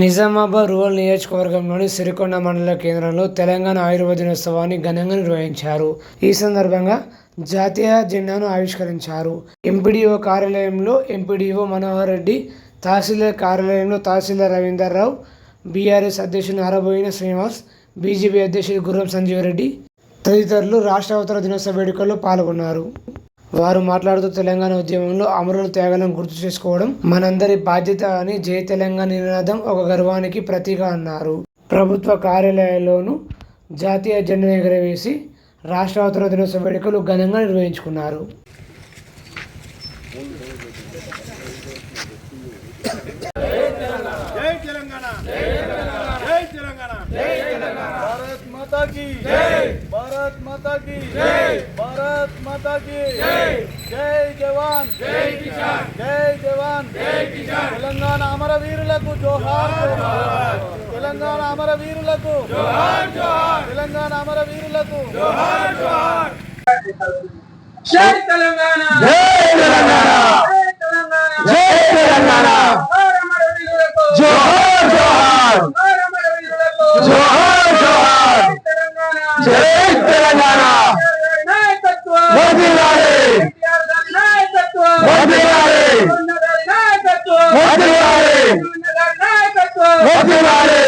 Nizamabad rural నియోజకవర్గంలోని సిరికొండ మండల కేంద్రంలో తెలంగాణ ఆయుర్వేద దినోత్సవాన్ని ఘనంగా నిర్వహించారు. ఈ సందర్భంగా జాతీయ జెండాను ఆవిష్కరించారు. ఎంపీడీఓ కార్యాలయంలో ఎంపీడీఓ మనోహర్ రెడ్డి తహసీల్దార్ కార్యాలయంలో తహసీల్దార్ రవీందర్ రావు బీఆర్ఎస్ అధ్యక్షుడు నారాబోయిన శ్రీనివాస్ బీజేపీ అధ్యక్షుడు గుర్రం సంజీవ్ రెడ్డి తదితరులు రాష్ట్ర అవతరణ దినోత్సవ వేడుకల్లో పాల్గొన్నారు. వారు మాట్లాడుతూ తెలంగాణ ఉద్యమంలో అమరుల త్యాగాలను గుర్తు చేసుకోవడం మనందరి బాధ్యత అని జై తెలంగాణ నినాదం ఒక గర్వానికి ప్రతీక అన్నారు. ప్రభుత్వ కార్యాలయాల్లోనూ జాతీయ జెండాను ఎగరవేసి రాష్ట్ర అవతరణ దినోత్సవ వేడుకలు ఘనంగా నిర్వహించుకున్నారు. జై తెలంగాణ! జై తెలంగాణ! జై తెలంగాణ! భారత్ మాతా की జై! భారత్ మాతా की। జై భారత్ మాతా की। జై జై జవాన్ జై కిసాన్ జై జవాన్ జై కిసాన్ తెలంగాణ అమరవీరులకు జోహార్ జోహార్ తెలంగాణ అమరవీరులకు జోహార్ జోహార్ తెలంగాణ అమరవీరులకు జోహార్ జోహార్ జై తెలంగాణ జై తెలంగాణ జై తెలంగాణ భారమర వీరులకు జోహార్ జోహార్ భారమర వీరులకు జోహార్ జోహార్ తెలంగాణ జై తెలంగాణ నాయకత్వం వర్ధిల్లాలి కేటీఆర్ గారి నాయకత్వం వర్ధిల్లాలి ఉన్న గారి నాయకత్వం వర్ధిల్లాలి ఉన్న గారి నాయకత్వం వర్ధిల్లాలి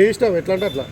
మీ ఇష్టం ఎట్లా అంటే అట్లా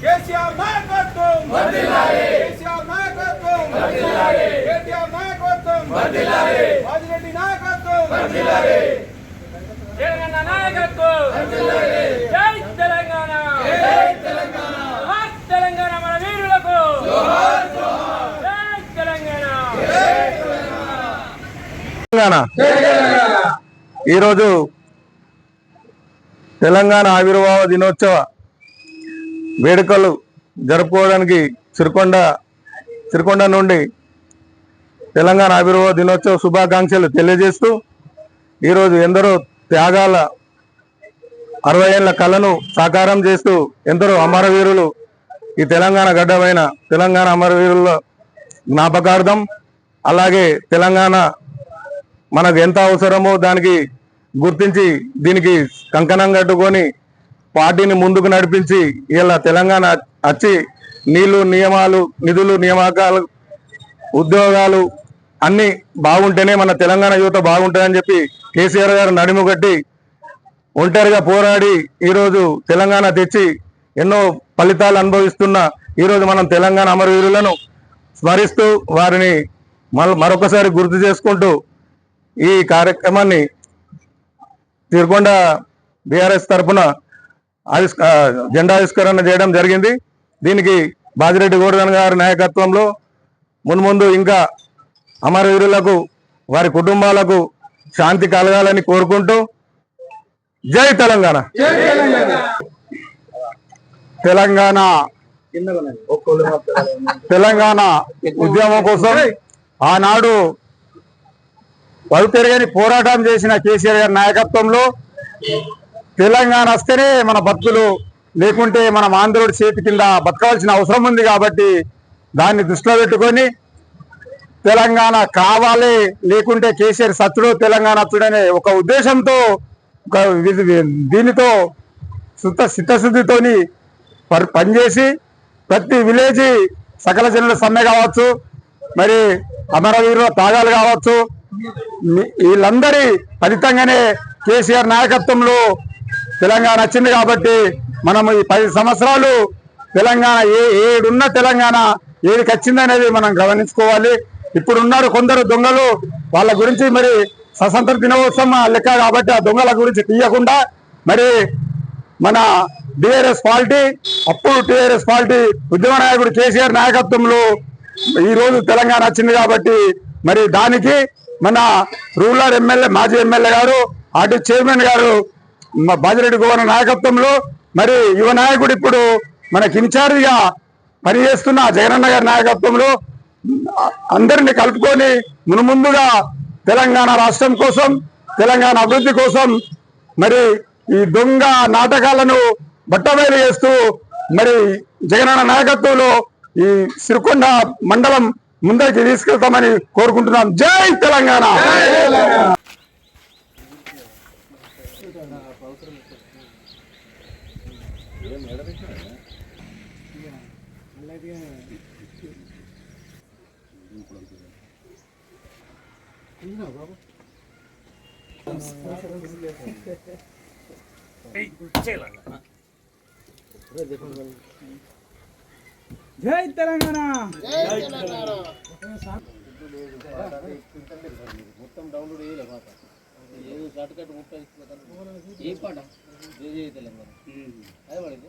కేసీఆర్ నాయకత్వం వర్ధిల్లాలి కేసీఆర్ నాయకత్వం వర్ధిల్లాలి కేటీఆర్ నాయకత్వం వర్ధిల్లాలి రాజిరెడ్డి నాయకత్వం వర్ధిల్లాలి తెలంగాణ నాయకత్వం జై తెలంగాణ జై తెలంగాణ తెలంగాణ మన వీరులకు జై తెలంగాణ తెలంగాణ ఈరోజు తెలంగాణ ఆవిర్భావ దినోత్సవ వేడుకలు జరుపుకోవడానికి సిరికొండ సిరికొండ నుండి తెలంగాణ ఆవిర్భావ దినోత్సవ శుభాకాంక్షలు తెలియజేస్తూ ఈరోజు ఎందరో త్యాగాల అరవై ఏళ్ళ కళను సాకారం చేస్తూ ఎందరో అమరవీరులు ఈ తెలంగాణ గడ్డమైన తెలంగాణ అమరవీరుల జ్ఞాపకార్థం అలాగే తెలంగాణ మనకు ఎంత అవసరమో దానికి గుర్తించి దీనికి కంకణం కట్టుకొని పార్టీని ముందుకు నడిపించి ఇలా తెలంగాణ వచ్చి నీళ్ళు నియమాలు నిధులు నియామకాలు ఉద్యోగాలు అన్నీ బాగుంటేనే మన తెలంగాణ యువత బాగుంటుందని చెప్పి కేసీఆర్ గారు నడుము కట్టి ఒంటరిగా పోరాడి ఈరోజు తెలంగాణ తెచ్చి ఎన్నో ఫలితాలు అనుభవిస్తున్న ఈరోజు మనం తెలంగాణ అమరవీరులను స్మరిస్తూ వారిని మరొకసారి గుర్తు చేసుకుంటూ ఈ కార్యక్రమాన్ని తిరుకొండ బీఆర్ఎస్ తరఫున ఆవిష్క జెండా ఆవిష్కరణ చేయడం జరిగింది. దీనికి బాజిరెడ్డి గోర్ధన్ గారి నాయకత్వంలో మున్ముందు ఇంకా అమరవీరులకు వారి కుటుంబాలకు శాంతి కలగాలని కోరుకుంటూ జై తెలంగాణ. తెలంగాణ. తెలంగాణ. ఉద్యమం కోసం ఆనాడు తిరగని పోరాటం చేసిన కేసీఆర్ గారి నాయకత్వంలో తెలంగాణ వస్తేనే మన బతుకులు లేకుంటే మనం ఆంధ్రుడి చేతి కింద బతకవలసిన అవసరం ఉంది కాబట్టి దాన్ని దృష్టిలో పెట్టుకొని తెలంగాణ కావాలి లేకుంటే కేసీఆర్ సత్తుడు తెలంగాణ అచ్చుడనే ఒక ఉద్దేశంతో దీనితో సుత చిత్తశుద్ధితోని పర్- పనిచేసి ప్రతి విలేజ్ సకల జనుల సమ్మె కావచ్చు మరి అమరవీరుల త్యాగాలు కావచ్చు. వీళ్ళందరి ఫలితంగానే కేసీఆర్ నాయకత్వంలో తెలంగాణ వచ్చింది కాబట్టి మనం ఈ పది సంవత్సరాలు తెలంగాణ ఏ ఏడున్న తెలంగాణ ఏదికి వచ్చిందనేది మనం గమనించుకోవాలి. ఇప్పుడు ఉన్నారు కొందరు దొంగలు వాళ్ళ గురించి మరి స్వతంత్ర దినోత్సవం లెక్క కాబట్టి ఆ దొంగల గురించి తీయకుండా మరి మన టిఆర్ఎస్ పార్టీ అప్పుడు టిఆర్ఎస్ పార్టీ ఉద్యమ నాయకుడు కేసీఆర్ నాయకత్వంలో ఈ రోజు తెలంగాణ వచ్చింది కాబట్టి మరి దానికి మన రూరల్ ఎమ్మెల్యే మాజీ ఎమ్మెల్యే గారు అటు చైర్మన్ గారు బాజిరెడ్డి గోవర్ నాయకత్వంలో మరి యువ నాయకుడు ఇప్పుడు మనకి ఇన్ఛార్జిగా పనిచేస్తున్న జగనన్న గారి నాయకత్వంలో అందరిని కలుపుకొని మునుముందుగా తెలంగాణ రాష్ట్రం కోసం తెలంగాణ అభివృద్ధి కోసం మరి ఈ దొంగ నాటకాలను బట్టబయలు చేస్తూ మరి జగనన్న నాయకత్వంలో ఈ సిరికొండ మండలం ముందరికి తీసుకెళ్తామని కోరుకుంటున్నాం. జై తెలంగాణ! జై తెలంగాణ మొత్తం డౌన్లోడ్ చేయలే పాట ఏదో షార్ట్ కట్ ముప్పై ఏ పాట? జై జై తెలంగాణ. అదే పడింది?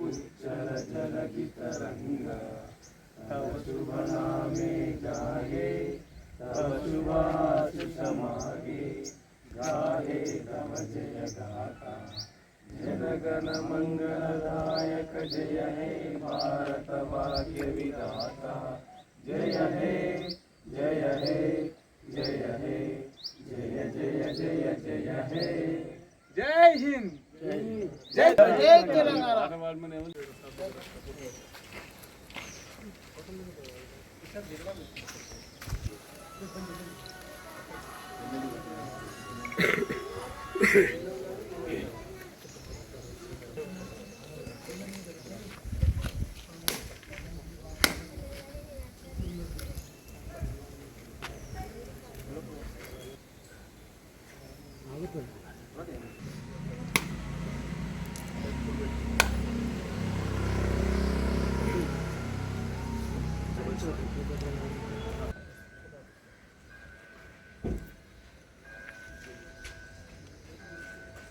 उच्चर चल की तरंगा तब शुभ नामे जागे तब सुभाष समागे गाहे तब जय गाता जनगण मंगलदायक जय हे भारत भाग्य विधाता जय हे जय हे जय हे जय जय जय जय हे। जय हिंद। जय हिंद। జై Telangana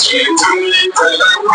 Keep to me, but I'm